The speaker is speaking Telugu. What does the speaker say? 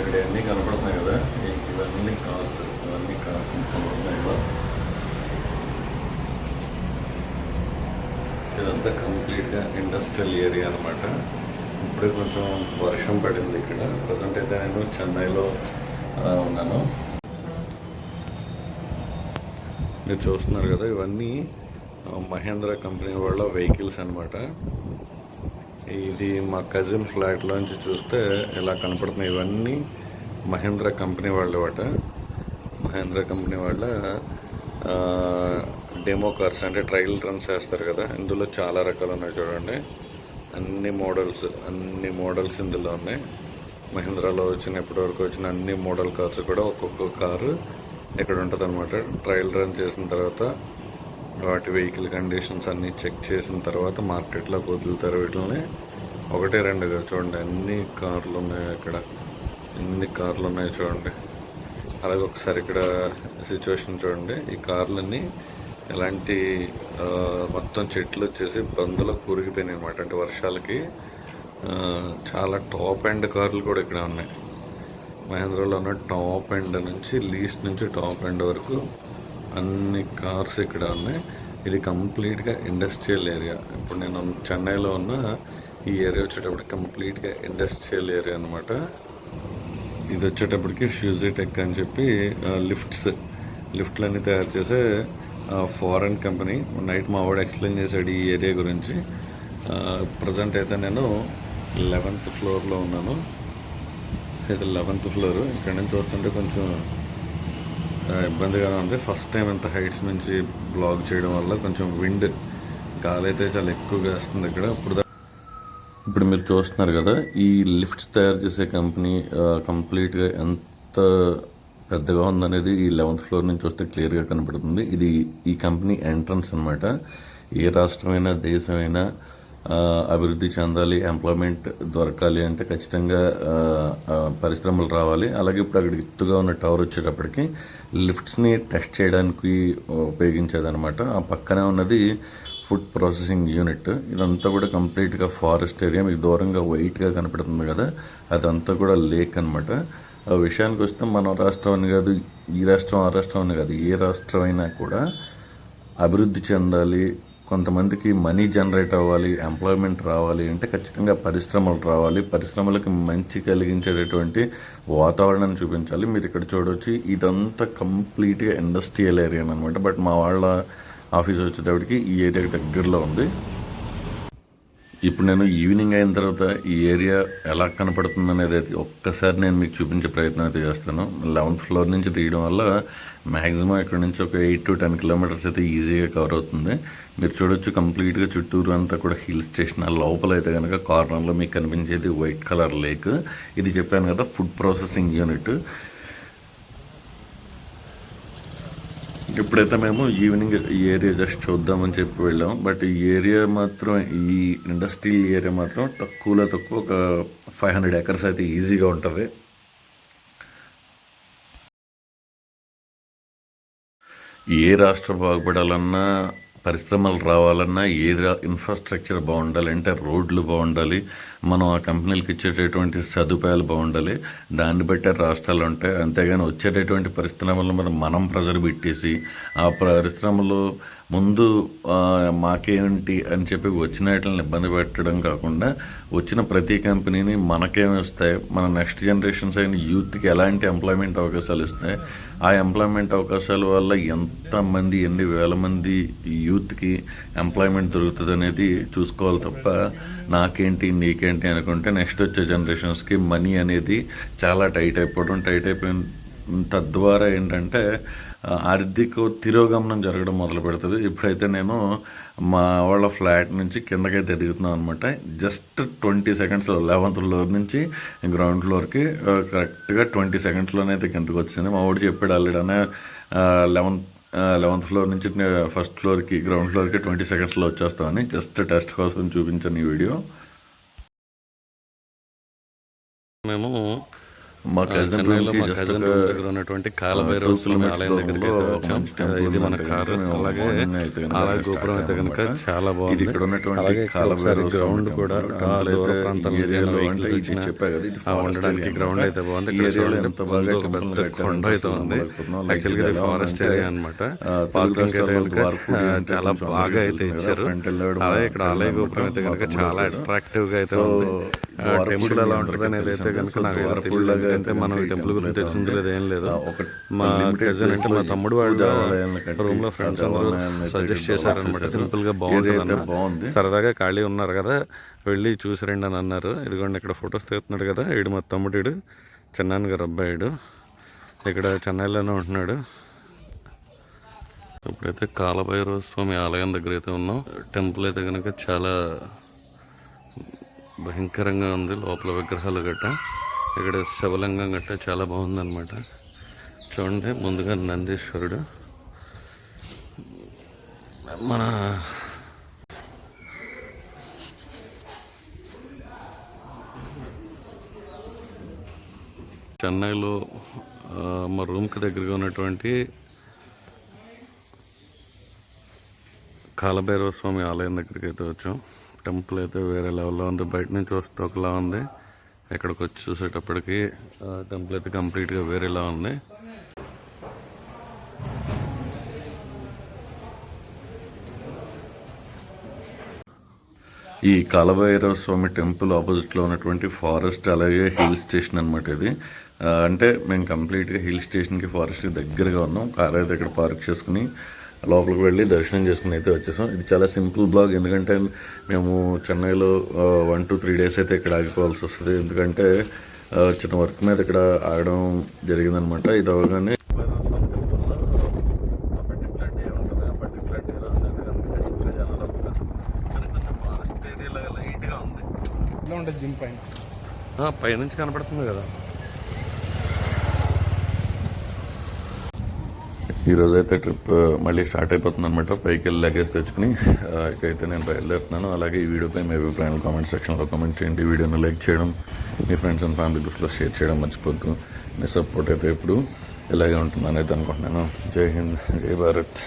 ఇక్కడ అన్నీ కనపడుతున్నాయి కదా. ఇవన్నీ కార్స్ ఇవన్నీ కార్స్ కనపడుతున్నాయి కదా. ఇదంతా కంప్లీట్గా ఇండస్ట్రియల్ ఏరియా అనమాట ఇప్పుడే కొంచెం వర్షం పడింది ఇక్కడ. ప్రజెంట్ అయితే నేను చెన్నైలో ఉన్నాను. మీరు చూస్తున్నారు కదా ఇవన్నీ మహేంద్ర కంపెనీ వాళ్ళ వెహికల్స్ అనమాట ఇది మా కజిన్ ఫ్లాట్లోంచి చూస్తే ఇలా కనపడుతున్నాయి ఇవన్నీ మహేంద్ర కంపెనీ వాళ్ళ వాట మహేంద్ర కంపెనీ వాళ్ళ డెమో కార్స్ అంటే ట్రయల్ రన్స్ చేస్తారు కదా. ఇందులో చాలా రకాలు ఉన్నాయి చూడండి. అన్ని మోడల్స్ అన్ని మోడల్స్ ఇందులో ఉన్నాయి. మహేంద్రాలో వచ్చిన ఇప్పటి వరకు వచ్చిన అన్ని మోడల్ కార్స్ కూడా ఒక్కొక్క కారు ఇక్కడ ఉంటుంది అనమాట ట్రయల్ రన్ చేసిన తర్వాత వాటి వెహికల్ కండిషన్స్ అన్నీ చెక్ చేసిన తర్వాత మార్కెట్లోకి వదులుతారు వీటిని ఒకటే రెండు చూడండి. అన్ని కార్లు ఉన్నాయి అక్కడ ఎన్ని కార్లు ఉన్నాయి చూడండి. అలాగే ఒకసారి ఇక్కడ సిచ్యువేషన్ చూడండి. ఈ కార్లన్నీ ఎలాంటి మొత్తం చెట్లు వచ్చేసి బందులో కూరిగిపోయినాయి అనమాట అంటే వర్షాలకి చాలా టాప్ ఎండ్ కార్లు కూడా ఇక్కడ ఉన్నాయి. మహేంద్రలో ఉన్న టాప్ ఎండ్ నుంచి లీస్ట్ నుంచి టాప్ ఎండ్ వరకు అన్ని కార్స్ ఇక్కడ ఉన్నాయి. ఇది కంప్లీట్గా ఇండస్ట్రియల్ ఏరియా. ఇప్పుడు నేను చెన్నైలో ఉన్న ఈ ఏరియా వచ్చేటప్పుడు కంప్లీట్గా ఇండస్ట్రియల్ ఏరియా అనమాట ఇది వచ్చేటప్పటికి ఫ్యూజిటెక్ అని చెప్పి లిఫ్ట్స్. లిఫ్ట్లన్నీ తయారు చేసే ఫారెన్ కంపెనీ. నైట్ మా వాడు ఎక్స్ప్లెయిన్ చేశాడు ఈ ఏరియా గురించి. ప్రజెంట్ అయితే నేను లెవెన్త్ ఫ్లోర్లో ఉన్నాను. ఇది లెవెన్త్ ఫ్లోర్. ఇక్కడ నుంచి వస్తుంటే కొంచెం ఇబ్బందిగానే ఉంది. ఫస్ట్ టైం ఇంత హైట్స్ నుంచి బ్లాగ్ చేయడం వల్ల కొంచెం విండ్ గాలి అయితే చాలా ఎక్కువగా వస్తుంది ఇక్కడ. ఇప్పుడు ఇప్పుడు మీరు చూస్తున్నారు కదా ఈ లిఫ్ట్స్ తయారు చేసే కంపెనీ కంప్లీట్గా ఎంత పెద్దగా ఉందనేది ఈ లెవెన్త్ ఫ్లోర్ నుంచి వస్తే క్లియర్గా కనబడుతుంది. ఇది ఈ కంపెనీ ఎంట్రన్స్ అన్నమాట. ఏ రాష్ట్రమైనా దేశమైనా అభివృద్ధి చెందాలి ఎంప్లాయ్మెంట్ దొరకాలి అంటే ఖచ్చితంగా పరిశ్రమలు రావాలి. అలాగే ఇప్పుడు అక్కడ ఎత్తుగా ఉన్న టవర్ వచ్చేటప్పటికి లిఫ్ట్స్ని టెస్ట్ చేయడానికి ఉపయోగించేదనమాట ఆ పక్కనే ఉన్నది ఫుడ్ ప్రాసెసింగ్ యూనిట్ ఇదంతా కూడా కంప్లీట్గా ఫారెస్ట్ ఏరియా మీకు దూరంగా వైట్గా కనపడుతుంది కదా అదంతా కూడా లేక్ అనమాట ఆ విషయానికి వస్తే మన రాష్ట్రం అని కాదు ఈ రాష్ట్రం ఆ రాష్ట్రం అని కాదు ఏ రాష్ట్రం అయినా కూడా అభివృద్ధి చెందాలి కొంతమందికి మనీ జనరేట్ అవ్వాలి ఎంప్లాయ్మెంట్ రావాలి అంటే ఖచ్చితంగా పరిశ్రమలు రావాలి. పరిశ్రమలకు మంచి కలిగించేటటువంటి వాతావరణాన్ని చూపించాలి. మీరు ఇక్కడ చూడవచ్చు ఇదంతా కంప్లీట్గా ఇండస్ట్రియల్ ఏరియా అనమాట బట్ మా వాళ్ళ ఆఫీస్ వచ్చేటప్పటికి ఈ ఏరియాకి దగ్గరలో ఉంది. ఇప్పుడు నేను ఈవినింగ్ అయిన తర్వాత ఈ ఏరియా ఎలా కనపడుతుంది అనేది అయితే ఒక్కసారి నేను మీకు చూపించే ప్రయత్నం అయితే చేస్తాను. లెవెన్త్ ఫ్లోర్ నుంచి తీయడం వల్ల మ్యాక్సిమం ఇక్కడ నుంచి ఒక ఎయిట్ టు టెన్ కిలోమీటర్స్ అయితే ఈజీగా కవర్ అవుతుంది. మీరు చూడొచ్చు కంప్లీట్గా చుట్టూరు అంతా కూడా హిల్ స్టేషన్. ఆ లోపల అయితే కనుక కార్నర్లో మీకు కనిపించేది వైట్ కలర్ లేక్. ఇది చెప్పాను కదా ఫుడ్ ప్రాసెసింగ్ యూనిట్. ఇప్పుడైతే మేము ఈవినింగ్ ఈ ఏరియా జస్ట్ చూద్దామని చెప్పి వెళ్ళాం. బట్ ఈ ఏరియా మాత్రం ఈ ఇండస్ట్రియల్ ఏరియా మాత్రం తక్కువలో తక్కువ ఒక ఫైవ్ హండ్రెడ్ ఎకర్స్ అయితే ఈజీగా ఉంటుంది. ఏ రాష్ట్రం బాగుపడాలన్నా పరిశ్రమలు రావాలన్నా ఏది ఇన్ఫ్రాస్ట్రక్చర్ బాగుండాలి అంటే రోడ్లు బాగుండాలి మనం ఆ కంపెనీలకు ఇచ్చేటటువంటి సదుపాయాలు బాగుండాలి దాన్ని బట్టే రాష్ట్రాలు ఉంటాయి అంతేగాని వచ్చేటటువంటి పరిశ్రమల మీద మనం ప్రెజర్ పెట్టేసి ఆ పరిశ్రమలు ముందు మాకేంటి అని చెప్పి వచ్చిన వాటిని ఇబ్బంది పెట్టడం కాకుండా వచ్చిన ప్రతి కంపెనీని మనకేమి వస్తాయి? మన నెక్స్ట్ జనరేషన్స్ అయిన యూత్కి ఎలాంటి ఎంప్లాయ్మెంట్ అవకాశాలు ఇస్తాయి ఆ ఎంప్లాయ్మెంట్ అవకాశాల వల్ల ఎంతమంది ఎన్ని వేల మంది యూత్కి ఎంప్లాయ్మెంట్ దొరుకుతుంది అనేది చూసుకోవాలి తప్ప నాకేంటి నీకేంటి అనుకుంటే నెక్స్ట్ వచ్చే జనరేషన్స్కి మనీ అనేది చాలా టైట్ అయిపోవడం టైట్ అయిపోయిన తద్వారా ఏంటంటే ఆర్థిక తిరోగమనం జరగడం మొదలు పెడుతుంది. ఇప్పుడైతే నేను మా వాళ్ళ ఫ్లాట్ నుంచి కిందకైతే ఎదుగుతున్నాను అనమాట జస్ట్ ట్వంటీ సెకండ్స్లో లెవెంత్ ఫ్లోర్ నుంచి గ్రౌండ్ ఫ్లోర్కి కరెక్ట్గా ట్వంటీ సెకండ్స్లోనే అయితే కిందకు వచ్చింది మా వాడు చెప్పాడు already eleventh eleventh eleventh floor నుంచి ఫస్ట్ ఫ్లోర్కి గ్రౌండ్ ఫ్లోర్కి ట్వంటీ సెకండ్స్లో వచ్చేస్తామని జస్ట్ టెస్ట్ కోసం చూపించాను ఈ వీడియో. మేము మా కజిన్ దగ్గర ఉన్నటువంటి కాలభైరవ స్వామి ఆలయం దగ్గరికి ఇది మన. కారు అలాగే ఆలయ గోపురం అయితే కనుక. చాలా బాగుంది. ఇక్కడ ఉన్నటువంటి కాలభైరవ గ్రౌండ్ కూడా దూర ప్రాంతాల ఉండడానికి గ్రౌండ్. అయితే బాగుంది. ఇక్కడ ఒక పెద్ద కొండ అయితే ఉంది. యాక్చువల్గా ఫారెస్ట్ ఏరియా అనమాట పార్కింగ్ అయితే కనుక చాలా బాగా అయితే ఇచ్చారు. అలాగే ఇక్కడ ఆలయ గోపురం అయితే కనుక చాలా అట్రాక్టివ్గా అయితే ఉంది. టెంపుల్ ఎలా ఉంటుంది అనేది అయితే కనుక నాకు లాగా ఎందుకంటే మనం ఈ అయితే టెంపుల్ గురించి తెలిసింది లేదు ఏం లేదు మా కజిన్ అంటే మా తమ్ముడు కట్టి, రూమ్లో ఫ్రెండ్స్ అందరూ అయితే సజెస్ట్ చేశారనమాట చేశారు. సింపుల్గా అయితే అన్న. బాగుంది. సరదాగా ఖాళీ ఉన్నారు కదా వెళ్ళి చూసి రండి అని అన్నారు. ఇదిగోండి ఇక్కడ ఫొటోస్ తీస్తున్నాడు కదా. ఈడు మా తమ్ముడు ఈడు. చిన్నాన్న గారు అబ్బాయిడు ఇక్కడ చెన్నైలోనే ఉంటున్నాడు. ఇప్పుడైతే కాలభైరవ స్వామి ఆలయం దగ్గర అయితే ఉన్నాం. టెంపుల్ అయితే కనుక చాలా భయంకరంగా ఉంది లోపల విగ్రహాలు గట్ట. ఇక్కడ శివలింగం గట్ట చాలా బాగుందన్నమాట. చూడండి ముందుగా నందీశ్వరుడు. మన చెన్నైలో మా రూమ్కి దగ్గరగా ఉన్నటువంటి కాలభైరవ స్వామి ఆలయం దగ్గరికి అయితే వచ్చాం. టెంపుల్ అయితే వేరే లెవెల్లో ఉంది. బయట నుంచి వస్తే ఒకలా ఉంది. ఇక్కడికి వచ్చి చూసేటప్పటికి టెంపుల్ అయితే కంప్లీట్గా వేరేలా ఉంది. ఈ కాలభైరవ స్వామి టెంపుల్ ఆపోజిట్లో ఉన్నటువంటి ఫారెస్ట్ అలాగే హిల్ స్టేషన్ అనమాట ఇది. అంటే మేము కంప్లీట్గా హిల్ స్టేషన్కి ఫారెస్ట్కి దగ్గరగా ఉన్నాం. కార్ అయితే ఇక్కడ పార్క్ చేసుకుని లోపలికి వెళ్ళి దర్శనం చేసుకుని అయితే వచ్చేసాం. ఇది చాలా సింపుల్ బ్లాగ్. ఎందుకంటే మేము చెన్నైలో వన్ టు త్రీ డేస్ అయితే ఇక్కడ ఆగిపోవాల్సి వస్తుంది. ఎందుకంటే చిన్న వర్క్ మీద ఇక్కడ ఆగడం జరిగిందనమాట. ఇది అవగానే ఇలా ఉంటుంది జిమ్ పైన. పైనుంచి కనపడుతుంది కదా. ఈ అయితే ట్రిప్ మళ్ళీ స్టార్ట్ అయిపోతుంది అనమాట పైకి వెళ్ళి లగేజ్ తెచ్చుకుని ఇకైతే నేను బయలుదేరుతున్నాను. అలాగే ఈ వీడియోపై మీ అభిప్రాయాలు కామెంట్ సెక్షన్లో కామెంట్ చేయండి. వీడియోని లైక్ చేయడం మీ ఫ్రెండ్స్ అండ్ ఫ్యామిలీ గ్రూప్స్లో షేర్ చేయడం మర్చిపోద్దు మీ సపోర్ట్ అయితే ఎప్పుడు ఇలాగే ఉంటుందనేది అనుకుంటున్నాను. జై హింద్ జై భారత్.